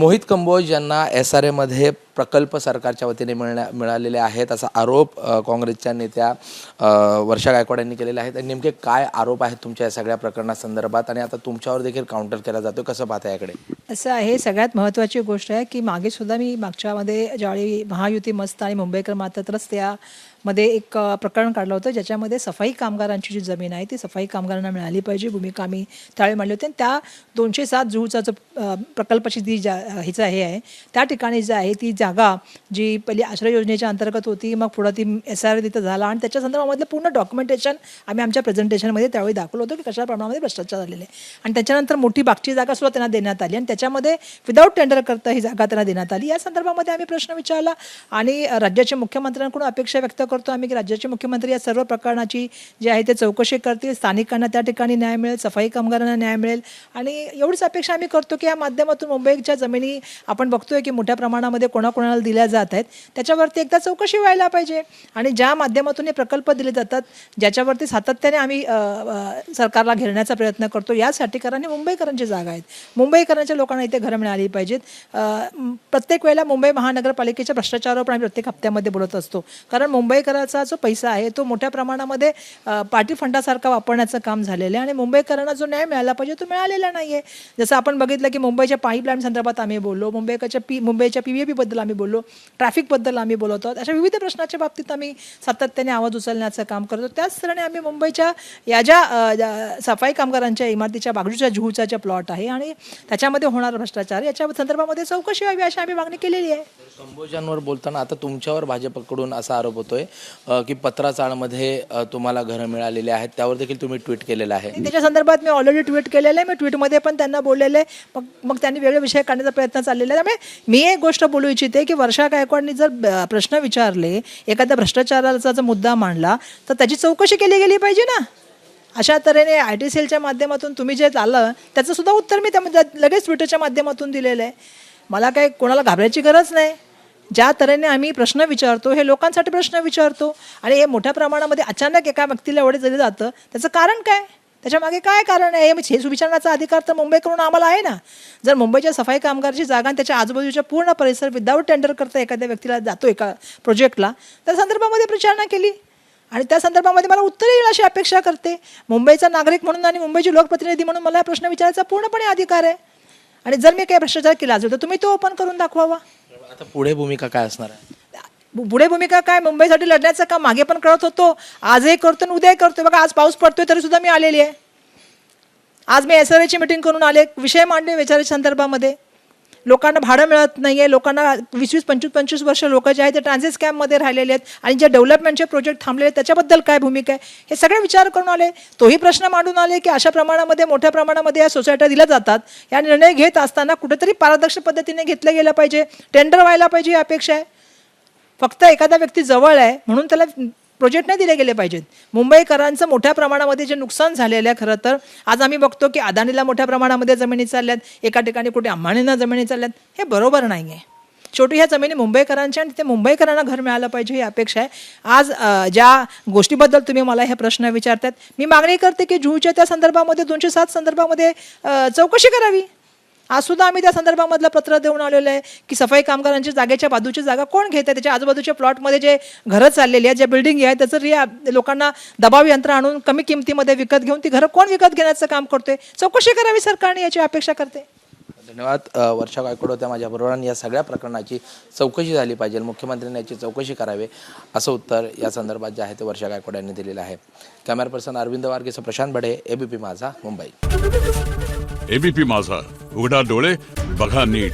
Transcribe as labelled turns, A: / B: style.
A: मोहित कंबोज यांना S R एमध्ये प्रकल्प सरकारच्या वतीने मिळण्या मिळालेले आहेत असा आरोप काँग्रेसच्या नेत्या वर्षा गायकवाड यांनी केलेला आहे. आणि नेमके काय आरोप आहेत तुमच्या या सगळ्या प्रकरणासंदर्भात? आणि आता तुमच्यावर देखील काउंटर केला जातो कसं पाहता याकडे?
B: असं आहे. सगळ्यात महत्त्वाची गोष्ट आहे की मागे सुद्धा मी मागच्यामध्ये ज्यावेळी महायुती मस्त आणि मुंबईकर मात्र तरच त्यामध्ये एक प्रकरण काढलं होतं ज्याच्यामध्ये सफाई कामगारांची जी जमीन आहे ती सफाई कामगारांना मिळाली पाहिजे. भूमिका आम्ही त्यावेळी मांडली होती. आणि त्या दोनशे सात जुहूचा जो प्रकल्पाची जी ज्या हिचं हे आहे त्या ठिकाणी जी आहे ती जागा जी पहिली आश्रय योजनेच्या अंतर्गत होती मग पुढं ती एस आर तिथं झाला आणि त्याच्या संदर्भामधलं पूर्ण डॉक्युमेंटेशन आम्ही आमच्या प्रेझेंटेशनमध्ये त्यावेळी दाखवलं होतं की कशा प्रमाणामध्ये भ्रष्टाचार झालेले आहे. आणि त्याच्यानंतर मोठी बागची जागा सुद्धा त्यांना देण्यात आली आणि त्याच्यामध्ये विदाऊट टेंडर करता ही जागा त्यांना देण्यात आली. या संदर्भामध्ये आम्ही प्रश्न विचारला आणि राज्याच्या मुख्यमंत्र्यांकडून अपेक्षा व्यक्त करतो आम्ही की राज्याचे मुख्यमंत्री या सर्व प्रकरणाची जी आहे ते चौकशी करतील स्थानिकांना त्या ठिकाणी न्याय मिळेल सफाई कामगारांना न्याय मिळेल. आणि एवढीच अपेक्षा आम्ही करतो की या माध्यमातून मुंबईच्या जमिनी आपण बघतोय की मोठ्या प्रमाणामध्ये कोणाकोणाला दिल्या जात आहेत त्याच्यावरती एकदा चौकशी व्हायला पाहिजे. आणि ज्या माध्यमातून हे प्रकल्प दिले जातात ज्याच्यावरती सातत्याने आम्ही सरकारला घेरण्याचा प्रयत्न करतो यासाठी कारण हे मुंबईकरांची जागा आहेत. मुंबईकरांच्या लोकांना इथे घरं मिळाली पाहिजेत. प्रत्येक वेळेला मुंबई महानगरपालिकेच्या भ्रष्टाचारावर पण आम्ही प्रत्येक हप्त्यामध्ये बोलत असतो. कारण मुंबईकराचा जो पैसा आहे तो मोठ्या प्रमाणामध्ये पार्टी फंडासारखा वापरण्याचं काम झालेलं आहे. आणि मुंबईकरांना जो न्याय मिळाला पाहिजे तो मिळालेला नाही आहे जसं आपण बघितलं की मुंबईच्या पाईपलाईन संदर्भात आम्ही बोललो. मुंबईच्या पी मुंबईच्या पी व्ही बद्दल आम्ही बोललो ट्रॅफिकबद्दल आम्ही बोलत. आहोत अशा विविध प्रश्नाच्या बाबतीत आम्ही सातत्याने आवाज उचलण्याचं काम करतो. त्याच तऱ्हेने आम्ही मुंबईच्या या ज्या सफाई कामगारांच्या इमारतीच्या बाजूच्या जुहूचा प्लॉट आहे आणि त्याच्यामध्ये होणारा भ्रष्टाचार याच्या संदर्भामध्ये चौकशी व्हावी अशी आम्ही मागणी केलेली आहे.
A: कंबोजांवर बोलताना आता तुमच्यावर भाजपकडून असा आरोप होतोय की पत्राचाळमध्ये तुम्हाला घरं मिळालेली आहेत. त्यावर देखील तुम्ही ट्विट केलेलं आहे.
B: त्याच्या संदर्भात मी ऑलरेडी ट्विट केलेलं आहे. मी ट्विटमध्ये पण त्यांना बोललेलं आहे. मग मग त्यांनी वेगळे विषय काढण्याचा प्रयत्न चाललेला आहे. त्यामुळे मी एक गोष्ट बोलू इच्छिते की वर्षा गायकवाडनी जर प्रश्न विचारले एखाद्या भ्रष्टाचाराचा जर मुद्दा मांडला तर त्याची चौकशी केली गेली पाहिजे ना? अशा तऱ्हेने आय टी सेलच्या माध्यमातून तुम्ही जे आलं त्याचंसुद्धा उत्तर मी त्या लगेच ट्विटरच्या माध्यमातून दिलेलं आहे. मला काही कोणाला घाबरायची गरज नाही. ज्या तऱ्हेने आम्ही प्रश्न विचारतो हे लोकांसाठी प्रश्न विचारतो आणि हे मोठ्या प्रमाणामध्ये अचानक एका व्यक्तीला एवढे जरी जातं त्याचं कारण काय? त्याच्यामागे काय कारण आहे? हे सुविचारणाचा अधिकार तर मुंबईकडून आम्हाला आहे ना. जर मुंबईच्या सफाई कामगारची जागा आणि त्याच्या आजूबाजूच्या पूर्ण परिसर विदाऊट टेंडर करता एखाद्या व्यक्तीला जातो एका प्रोजेक्टला त्या संदर्भामध्ये विचारणा केली. आणि त्या संदर्भामध्ये मला उत्तर येईल अशी अपेक्षा करते. मुंबईचा नागरिक म्हणून आणि मुंबईची लोकप्रतिनिधी म्हणून मला प्रश्न विचारायचा पूर्णपणे अधिकार आहे. आणि जर मी काही भ्रष्टाचार केला असेल तर तुम्ही तो ओपन करून दाखवावा.
A: आता पुढे भूमिका काय असणार आहे?
B: पुढे भूमिका काय? मुंबईसाठी लढण्याचं काम मागे पण करत होतो. आजही करतो आणि उद्याही करतो बघा आज पाऊस पडतोय तरी सुद्धा मी आलेली आहे. आज मी एस आर एची मिटिंग करून आले. विषय मांडले विचाराच्या संदर्भामध्ये. लोकांना भाडं मिळत नाही आहे लोकांना वीस वीस पंचवीस पंचवीस वर्ष लोक जे आहेत ते ट्रान्झिट स्कॅममध्ये राहिलेले आहेत. आणि जे डेव्हलपमेंटचे प्रोजेक्ट थांबलेले आहेत त्याच्याबद्दल काय भूमिका आहे? हे सगळे विचार करून आले. तोही प्रश्न मांडून आले की अशा प्रमाणामध्ये मोठ्या प्रमाणामध्ये या सोसायट्या दिल्या जातात. या निर्णय घेत असताना कुठेतरी पारदर्शक पद्धतीने घेतलं गेलं पाहिजे. टेंडर व्हायला पाहिजे ही अपेक्षा आहे. फक्त एखादा व्यक्ती जवळ आहे म्हणून त्याला प्रोजेक्ट नाही दिले गेले पाहिजेत. मुंबईकरांचं मोठ्या प्रमाणामध्ये जे नुकसान झालेलं आहे खरं तर आज आम्ही बघतो की अदानीला मोठ्या प्रमाणामध्ये जमिनी चालल्यात एका ठिकाणी कुठे अंबाणींना जमिनी चालल्यात हे बरोबर नाही आहे शेवटी ह्या जमिनी मुंबईकरांच्या आणि तिथे मुंबईकरांना घर मिळालं पाहिजे ही अपेक्षा आहे. आज ज्या गोष्टीबद्दल तुम्ही मला हे प्रश्न विचारतात मी मागणी करते की जूच्या त्या संदर्भामध्ये दोनशे सात संदर्भामध्ये चौकशी करावी. आज सुद्धा आम्ही त्या संदर्भामधलं पत्र देऊन आलेलं आहे की सफाई कामगारांच्या जागेच्या बाजूची जागा कोण घेत आहे? त्याच्या आजूबाजूच्या प्लॉटमध्ये जे घरं चाललेली आहेत ज्या बिल्डिंग आहेत त्याचं रिया लोकांना दबाव यंत्र आणून कमी किमतीमध्ये विकत घेऊन ती घरं कोण विकत घेण्याचं काम करतोय? चौकशी करावी सरकारने याची अपेक्षा करते.
A: धन्यवाद. वर्षा गायकवाड होत्या माझ्याबरोबर आणि या सगळ्या प्रकरणाची चौकशी झाली पाहिजे. मुख्यमंत्र्यांनी याची चौकशी करावी असं उत्तर या संदर्भात जे आहे ते वर्षा गायकवाड यांनी दिलेलं आहे. कॅमेरा पर्सन अरविंद वारगेसह प्रशांत बडे एबीपी माझा मुंबई.
C: एबीपी माझा. उघडा डोळे बघा नीट.